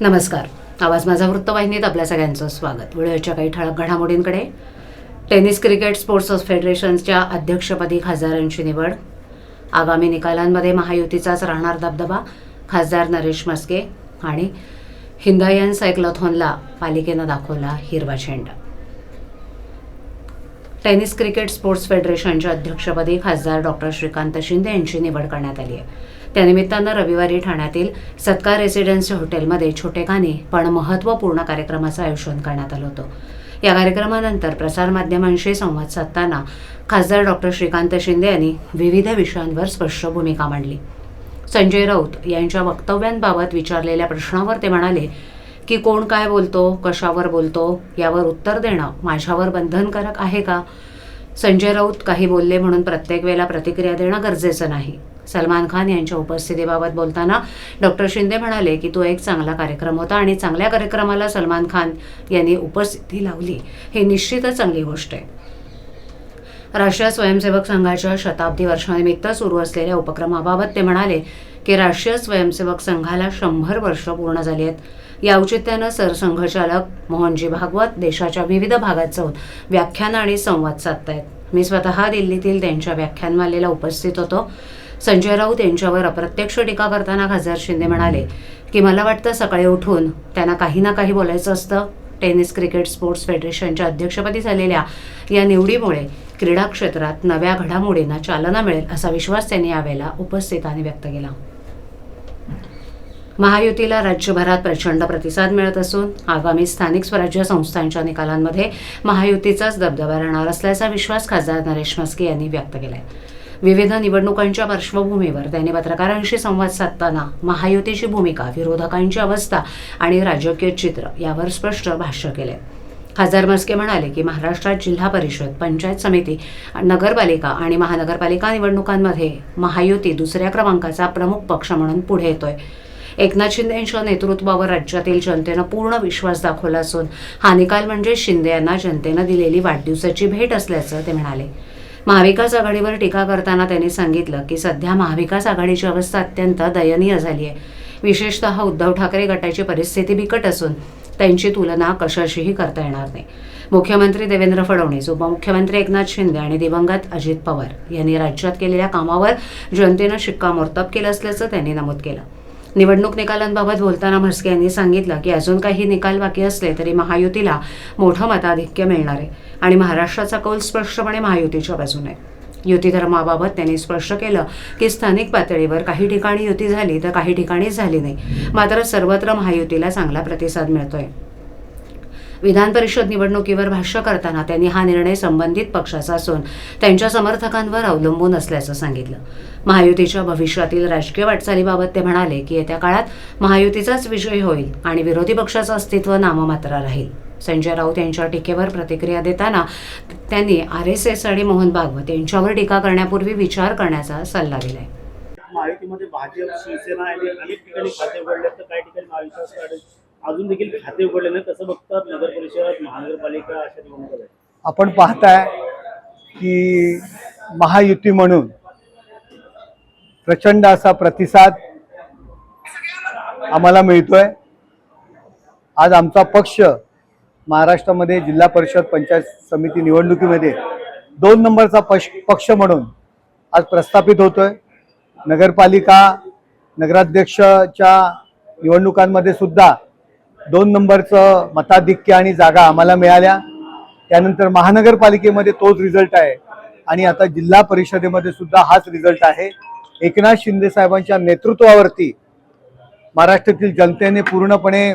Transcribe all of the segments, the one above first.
नमस्कार. आवाज माझा वृत्तवाहिनीत आपल्या सगळ्यांचं स्वागत. वेळेच्या काही ठळक घडामोडींकडे. टेनिस क्रिकेट स्पोर्ट्स फेडरेशनच्या अध्यक्षपदी खासदारांची निवड. आगामी निकालांमध्ये महायुतीचाच राहणार दबदबा खासदार नरेश मस्के आणि हिंदायन सायक्लोथॉनला पालिकेनं दाखवला हिरवा झेंडा. टेनिस क्रिकेट स्पोर्ट्स फेडरेशनच्या अध्यक्षपदी खासदार डॉक्टर श्रीकांत शिंदे यांची निवड करण्यात आली आहे. त्यानिमित्तानं रविवारी ठाण्यातील सत्कार रेसिडेन्सी हॉटेलमध्ये छोटेखानी पण महत्त्वपूर्ण कार्यक्रमाचं आयोजन करण्यात आलं होतं. या कार्यक्रमानंतर प्रसारमाध्यमांशी संवाद साधताना खासदार डॉक्टर श्रीकांत शिंदे यांनी विविध विषयांवर स्पष्ट भूमिका मांडली. संजय राऊत यांच्या वक्तव्यांबाबत विचारलेल्या प्रश्नावर ते म्हणाले की कोण काय बोलतो कशावर बोलतो यावर उत्तर देणं माझ्यावर बंधनकारक आहे का संजय राऊत काही बोलले म्हणून प्रत्येक वेळेला प्रतिक्रिया देणं गरजेचं नाही. सलमान खान यांच्या उपस्थितीबाबत बोलताना डॉक्टर शिंदे म्हणाले की तो एक चांगला कार्यक्रम होता आणि चांगल्या कार्यक्रमाला सलमान खान यांनी उपस्थिती लावली. हे निश्चितच चांगली गोष्ट आहे. राष्ट्रीय स्वयंसेवक संघाच्या शताब्दी वर्षानिमित्त सुरू असलेल्या उपक्रमाबाबत ते म्हणाले की राष्ट्रीय स्वयंसेवक संघाला शंभर वर्ष पूर्ण झाली आहेत. या औचित्यानं सरसंघचालक मोहनजी भागवत देशाच्या विविध भागात जाऊन व्याख्यानं आणि संवाद साधतायत. मी स्वतः दिल्लीतील त्यांच्या व्याख्यानमालेला उपस्थित होतो. संजय राऊत यांच्यावर अप्रत्यक्ष टीका करताना खासदार शिंदे म्हणाले की मला वाटतं सकाळी उठून त्यांना काही ना काही बोलायचं असतं. टेनिस क्रिकेट स्पोर्ट्स फेडरेशनच्या अध्यक्षपदी झालेल्या या निवडीमुळे क्रीडा क्षेत्रात नव्या घडामोडींना चालना मिळेल असा विश्वास त्यांनी यावेळेला उपस्थितांनी व्यक्त केला. महायुतीला राज्यभरात प्रचंड प्रतिसाद मिळत असून आगामी स्थानिक स्वराज्य संस्थांच्या निकालांमध्ये महायुतीचाच दबदबा राहणार असल्याचा विश्वास खासदार नरेश मस्के यांनी व्यक्त केलाय. विविध निवडणुकांच्या पार्श्वभूमीवर त्यांनी पत्रकारांशी संवाद साधताना महायुतीची भूमिका विरोधकांची अवस्था आणि राजकीय चित्र यावर स्पष्ट भाष्य केले. खासदार मस्के म्हणाले की महाराष्ट्रात जिल्हा परिषद पंचायत समिती नगरपालिका आणि महानगरपालिका निवडणुकांमध्ये महायुती दुसऱ्या क्रमांकाचा प्रमुख पक्ष म्हणून पुढे येतोय. एकनाथ शिंदे यांच्या नेतृत्वावर राज्यातील जनतेनं पूर्ण विश्वास दाखवला असून हा निकाल म्हणजे शिंदे यांना जनतेनं दिलेली वाढदिवसाची भेट असल्याचं ते म्हणाले. महाविकास आघाडीवर टीका करताना त्यांनी सांगितलं की सध्या महाविकास आघाडीची अवस्था अत्यंत दयनीय झाली आहे विशेषतः उद्धव ठाकरे गटाची परिस्थिती बिकट असून त्यांची तुलना कशाशीही करता येणार नाही. मुख्यमंत्री देवेंद्र फडणवीस उपमुख्यमंत्री एकनाथ शिंदे आणि दिवंगत अजित पवार यांनी राज्यात केलेल्या कामावर जनतेनं शिक्कामोर्तब केलं असल्याचं त्यांनी नमूद केलं. निवडणूक निकालांबाबत बोलताना म्हस्के यांनी सांगितलं की अजून काही निकाल बाकी असले तरी महायुतीला मोठं मताधिक्य मिळणार आहे आणि महाराष्ट्राचा कौल स्पष्टपणे महायुतीच्या बाजूने युती धर्माबाबत त्यांनी स्पष्ट केलं की स्थानिक पातळीवर काही ठिकाणी युती झाली तर काही ठिकाणीच झाली नाही. मात्र सर्वत्र महायुतीला चांगला प्रतिसाद मिळतोय. विधान परिषद निवडणुकीवर भाष्य करताना त्यांनी हा निर्णय संबंधित पक्षाचा असून त्यांच्या समर्थकांवर अवलंबून असल्याचं सांगितलं. महायुतीच्या भविष्यातील राजकीय वाटचालीबाबत ते म्हणाले की येत्या काळात महायुतीचाच विजय होईल आणि विरोधी पक्षाचं अस्तित्व नाममात्र राहील. संजय राऊत यांच्या टीकेवर प्रतिक्रिया देताना त्यांनी आर एस एस आणि मोहन भागवत यांच्यावर टीका करण्यापूर्वी विचार करण्याचा सल्ला दिलाय. महायुतीमध्ये भाजप शिवसेना आणि अनेक ठिकाणी खाते उघडले तर काही ठिकाणी महाविकास आघाडी अजून देखील खाते उघडले नाही तसं बघतात नगर परिषद महानगरपालिका अशा निवडणुका आहेत. आपण पाहताय की महायुती म्हणून प्रचंड असा प्रतिसाद आम्हाला मिळतोय. आज आमचा पक्ष महाराष्ट्रामध्ये जिल्हा परिषद पंचायत समिती निवडणुकीमध्ये दोन नंबरचा पक्ष पक्ष म्हणून आज प्रस्थापित होतोय. नगरपालिका नगराध्यक्षच्या निवडणुकांमध्ये सुद्धा दोन नंबरचं मताधिक्य आणि जागा आम्हाला मिळाल्या. त्यानंतर महानगरपालिकेमध्ये तोच रिझल्ट आहे. आणि आता जिल्हा परिषदेमध्ये सुद्धा हाच रिझल्ट आहे. एकनाथ शिंदे साहेबांच्या नेतृत्वावरती महाराष्ट्रातील जनतेने पूर्णपणे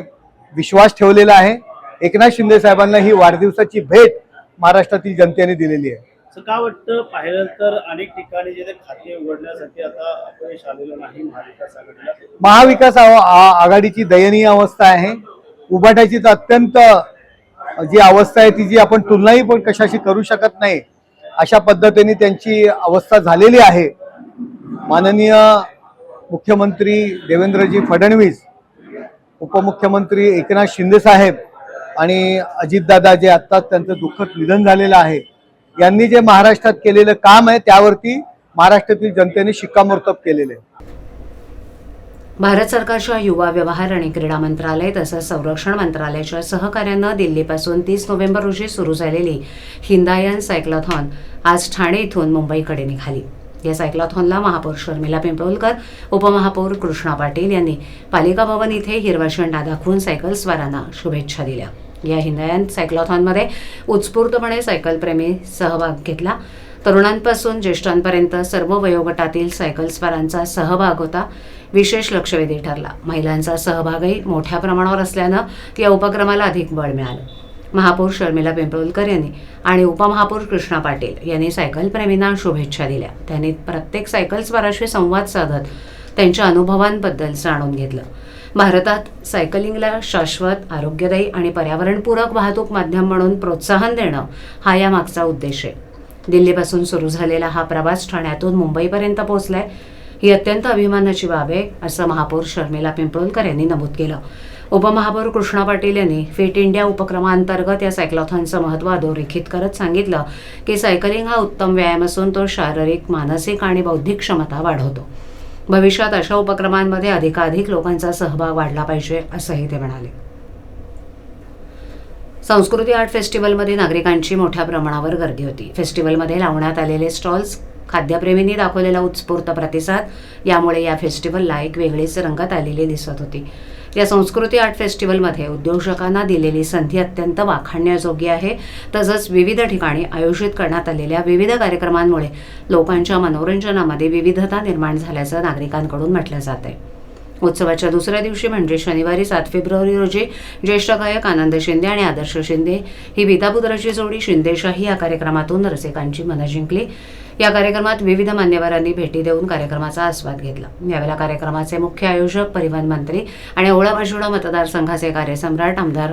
विश्वास ठेवलेला आहे. एकनाथ शिंदे साहेबांना ही वाढदिवसाची भेट महाराष्ट्रातील जनतेने दिलेली आहे. का वाटतं? पाहिलं तर अनेक ठिकाणी जे खाते उघडण्यासाठी आता अपयश आलेलं नाही महाविकास आघाडीला. महाविकास आघाडीची दयनीय अवस्था आहे. उभाटायची तर अत्यंत जी अवस्था आहे ती जी आपण तुलनाही पण कशाशी करू शकत नाही अशा पद्धतीने त्यांची अवस्था झालेली आहे. माननीय मुख्यमंत्री देवेंद्रजी फडणवीस उपमुख्यमंत्री एकनाथ शिंदेसाहेब आणि अजितदादा जे आत्ताच त्यांचं दुःखद निधन झालेलं आहे यांनी जे महाराष्ट्रात केलेलं काम आहे त्यावरती महाराष्ट्रातील जनतेने शिक्कामोर्तब केलेलं आहे. भारत सरकारच्या युवा व्यवहार आणि क्रीडा मंत्रालय तसंच संरक्षण मंत्रालयाच्या सहकार्यानं दिल्लीपासून तीस नोव्हेंबर रोजी सुरू झालेली हिंदायन सायक्लॉथॉन आज ठाणे इथून मुंबईकडे निघाली. या सायक्लॉथॉनला महापौर शर्मिला पिंपळकर उपमहापौर कृष्णा पाटील यांनी पालिका भवन इथे हिरवा झेंडा दाखवून सायकल स्वारांना शुभेच्छा दिल्या. या हिंदायन सायक्लॉथॉनमध्ये उत्स्फूर्तपणे सायकलप्रेमी सहभाग घेतला. तरुणांपासून ज्येष्ठांपर्यंत सर्व वयोगटातील सायकलस्वारांचा सहभाग होता विशेष लक्षवेधी ठरला. महिलांचा सहभागही मोठ्या प्रमाणावर असल्यानं या उपक्रमाला अधिक बळ मिळालं. महापौर शर्मिला पिंपळकर यांनी आणि उपमहापौर कृष्णा पाटील यांनी सायकलप्रेमींना शुभेच्छा दिल्या. त्यांनी प्रत्येक सायकलस्वाराशी संवाद साधत त्यांच्या अनुभवांबद्दल जाणून घेतलं. भारतात सायकलिंगला शाश्वत आरोग्यदायी आणि पर्यावरणपूरक वाहतूक माध्यम म्हणून प्रोत्साहन देणं हा यामागचा उद्देश आहे. दिल्लीपासून सुरू झालेला हा प्रवास ठाण्यातून मुंबईपर्यंत पोहोचलाय. ही अत्यंत अभिमानाची बाब आहे असं महापौर शर्मिला पिंपळकर यांनी नमूद केलं. उपमहापौर कृष्णा पाटील यांनी फिट इंडिया उपक्रमाअंतर्गत या सायक्लॉथॉनचं महत्त्व अधोरेखित करत सांगितलं की सायकलिंग हा उत्तम व्यायाम असून तो शारीरिक मानसिक आणि बौद्धिक क्षमता वाढवतो. भविष्यात अशा उपक्रमांमध्ये अधिकाधिक लोकांचा सहभाग वाढला पाहिजे असंही ते म्हणाले. संस्कृती आर्ट फेस्टिवलमध्ये नागरिकांची मोठ्या प्रमाणावर गर्दी होती. फेस्टिवलमध्ये लावण्यात आलेले स्टॉल्स खाद्यप्रेमींनी दाखवलेला उत्स्फूर्त प्रतिसाद यामुळे या फेस्टिवलला एक वेगळीच रंगत आलेली दिसत होती. या संस्कृती आर्ट फेस्टिवलमध्ये उद्योजकांना दिलेली संधी अत्यंत वाखाणण्याजोगी आहे. तसंच विविध ठिकाणी आयोजित करण्यात आलेल्या विविध कार्यक्रमांमुळे लोकांच्या मनोरंजनामध्ये विविधता निर्माण झाल्याचं नागरिकांकडून म्हटलं जात आहे उत्सवाच्या दुसऱ्या दिवशी म्हणजे शनिवारी सात फेब्रुवारी रोजी ज्येष्ठ गायक आनंद शिंदे आणि आदर्श शिंदे ही पितापुत्राची जोडी शिंदेशाही या कार्यक्रमातून रसिकांची मनं जिंकली. या कार्यक्रमात विविध मान्यवरांनी भेटी देऊन कार्यक्रमाचा आस्वाद घेतला. यावेळेला कार्यक्रमाचे मुख्य आयोजक परिवहन मंत्री आणि ओळा बाजुळा मतदारसंघाचे कार्यसम्राट आमदार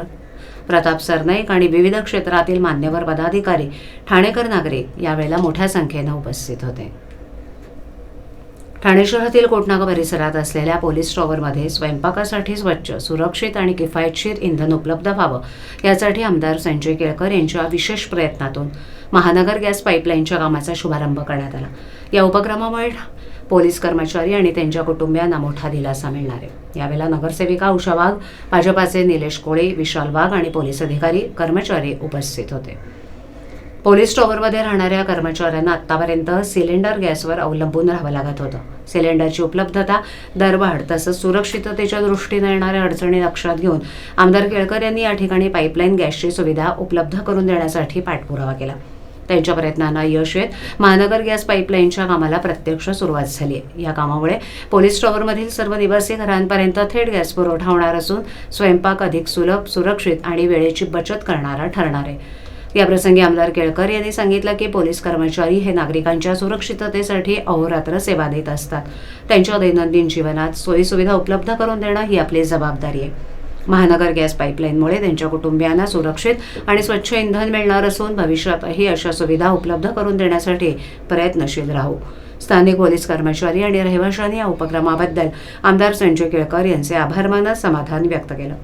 प्रताप सरनाईक आणि विविध क्षेत्रातील मान्यवर पदाधिकारी ठाणेकर नागरिक यावेळेला मोठ्या संख्येनं उपस्थित होते. ठाणे शहरातील कोटनाग परिसरात असलेल्या पोलीस टॉवरमध्ये स्वयंपाकासाठी स्वच्छ सुरक्षित आणि किफायतशीर इंधन उपलब्ध व्हावं यासाठी आमदार संजय केळकर यांच्या विशेष प्रयत्नातून महानगर गॅस पाईपलाईनच्या कामाचा शुभारंभ करण्यात आला. या उपक्रमामुळे पोलीस कर्मचारी आणि त्यांच्या कुटुंबियांना मोठा दिलासा मिळणार आहे. यावेळेला नगरसेविका उषा वाघ भाजपाचे निलेश कोळे विशाल वाघ आणि पोलीस अधिकारी कर्मचारी उपस्थित होते. पोलीस टॉवरमध्ये राहणाऱ्या कर्मचाऱ्यांना आतापर्यंत सिलेंडर गॅसवर अवलंबून राहावं लागत होतं. सिलेंडरची उपलब्धता दरवाढ तसंच सुरक्षिततेच्या दृष्टीनं येणाऱ्या अडचणी लक्षात घेऊन आमदार केळकर यांनी या ठिकाणी पाईपलाईन गॅसची सुविधा उपलब्ध करून देण्यासाठी पाठपुरावा केला. त्यांच्या प्रयत्नांना यश येत महानगर गॅस पाईपलाईनच्या कामाला प्रत्यक्ष सुरुवात झाली आहे. या कामामुळे पोलीस टॉवरमधील सर्व निवासी घरांपर्यंत थेट गॅस पुरवठा होणार असून स्वयंपाक अधिक सुलभ सुरक्षित आणि वेळेची बचत करणारा ठरणार आहे. याप्रसंगी आमदार केळकर यांनी सांगितलं की पोलीस कर्मचारी हे नागरिकांच्या सुरक्षिततेसाठी अहोरात्र सेवा देत असतात. त्यांच्या दैनंदिन जीवनात सोयीसुविधा उपलब्ध करून देणं ही आपली जबाबदारी आहे. महानगर गॅस पाईपलाईनमुळे त्यांच्या कुटुंबियांना सुरक्षित आणि स्वच्छ इंधन मिळणार असून भविष्यातही अशा सुविधा उपलब्ध करून देण्यासाठी प्रयत्नशील राहू. स्थानिक पोलीस कर्मचारी आणि रहिवाशांनी या उपक्रमाबद्दल आमदार संजय केळकर यांचे आभार मानत समाधान व्यक्त केलं.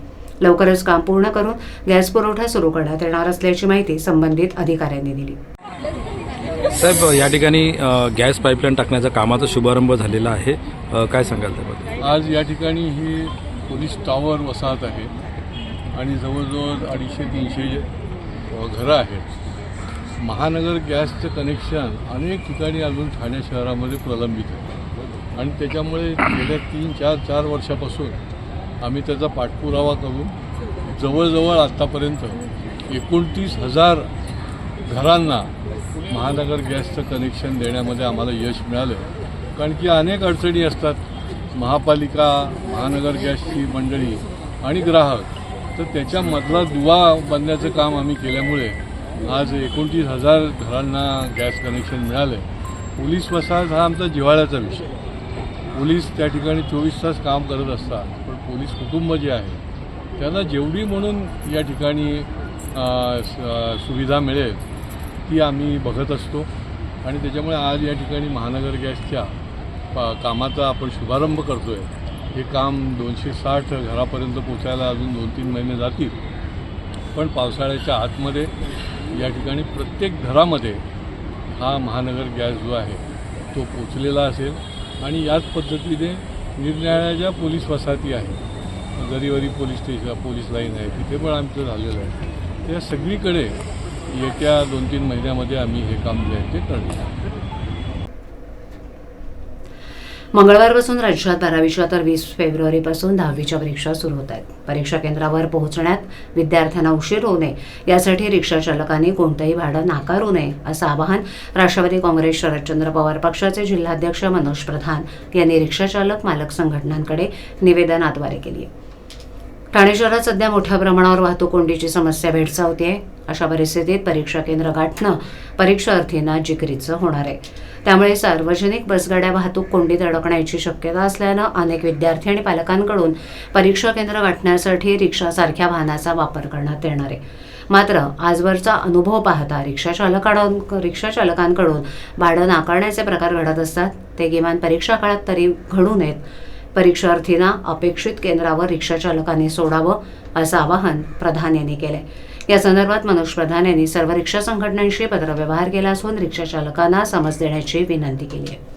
लवकरच काम पूर्ण करून गॅस पुरवठा सुरू करण्यात येणार असल्याची माहिती संबंधित अधिकाऱ्यांनी दिली. साहेब या ठिकाणी गॅस पाईपलाईन टाकण्याचा कामाचा शुभारंभ झालेला आहे. काय सांगाल त्याबद्दल? आज या ठिकाणी ही पोलीस टॉवर वसाहत आहे आणि जवळजवळ अडीचशे तीनशे घरं आहेत. महानगर गॅसचं कनेक्शन अनेक ठिकाणी अजून ठाणे शहरामध्ये प्रलंबित आहे. आणि त्याच्यामुळे गेल्या तीन चार चार वर्षापासून आम्ही त्याचा पाठपुरावा करून जवळजवळ आत्तापर्यंत एकोणतीस हजार घरांना महानगर गॅसचं कनेक्शन देण्यामध्ये आम्हाला यश मिळालं. कारण की अनेक अडचणी असतात. महापालिका महानगर गॅसची मंडळी आणि ग्राहक. तर त्याच्यामधला दुवा बनण्याचं काम आम्ही केल्यामुळे आज एकोणतीस हजार घरांना गॅस कनेक्शन मिळालं. पोलीस वसाहत हा आमचा जिव्हाळ्याचा विषय. पोलीस त्या ठिकाणी चोवीस तास काम करत असतात. पण पोलीस कुटुंब जे आहे त्यांना जेवढी म्हणून या ठिकाणी स- सुविधा मिळेल ती आम्ही बघत असतो. आणि त्याच्यामुळे आज या ठिकाणी महानगर गॅसच्या कामाचा आपण शुभारंभ करतो आहे हे काम दोनशे साठ घरापर्यंत पोचायला अजून दोन तीन महिने जातील. पण पावसाळ्याच्या आतमध्ये या ठिकाणी प्रत्येक घरामध्ये हा महानगर गॅस जो आहे तो पोचलेला असेल. आणि याच पद्धतीने निरनिराळ्या पोलीस वसाहती आहेत दरीवरी पोलीस स्टेशन पोलीस लाईन आहे तिथे पण आमचं झालेलं आहे. त्या सगळीकडे येत्या दोन तीन महिन्यामध्ये आम्ही हे काम जे आहे ते करणार. मंगळवारपासून राज्यात बारावीच्या तर वीस फेब्रुवारीपासून दहावीच्या परीक्षा सुरू होत आहेत. परीक्षा केंद्रावर पोहोचण्यात विद्यार्थ्यांना उशीर होऊ नये. यासाठी रिक्षा चालकांनी कोणतंही भाडं नाकारू नये असं आवाहन राष्ट्रवादी काँग्रेस शरदचंद्र पवार पक्षाचे जिल्हाध्यक्ष मनोज प्रधान यांनी रिक्षाचालक मालक संघटनांकडे निवेदनाद्वारे केली आहे. ठाणे शहरात सध्या मोठ्या प्रमाणावर वाहतूक कोंडीची समस्या भेडसावते अशा परिस्थितीत परीक्षा केंद्र गाठणं परीक्षार्थींना जिकरीचं होणार आहे. त्यामुळे सार्वजनिक बसगाड्या वाहतूक कोंडीत अडकण्याची शक्यता असल्यानं अनेक विद्यार्थी आणि पालकांकडून परीक्षा केंद्र गाठण्यासाठी रिक्षासारख्या वाहनाचा वापर करण्यात येणार आहे. मात्र आजवरचा अनुभव पाहता रिक्षा रिक्षाचालकांकडून भाडं नाकारण्याचे प्रकार घडत असतात. ते किमान परीक्षा काळात तरी घडू नयेत. परीक्षार्थींना अपेक्षित केंद्रावर रिक्षाचालकांनी सोडावं असं आवाहन प्रधान यांनी केलंय. या संदर्भात मनोज प्रधान यांनी सर्व रिक्षा संघटनांशी पत्रव्यवहार केला असून रिक्षाचालकांना समज देण्याची विनंती केली आहे.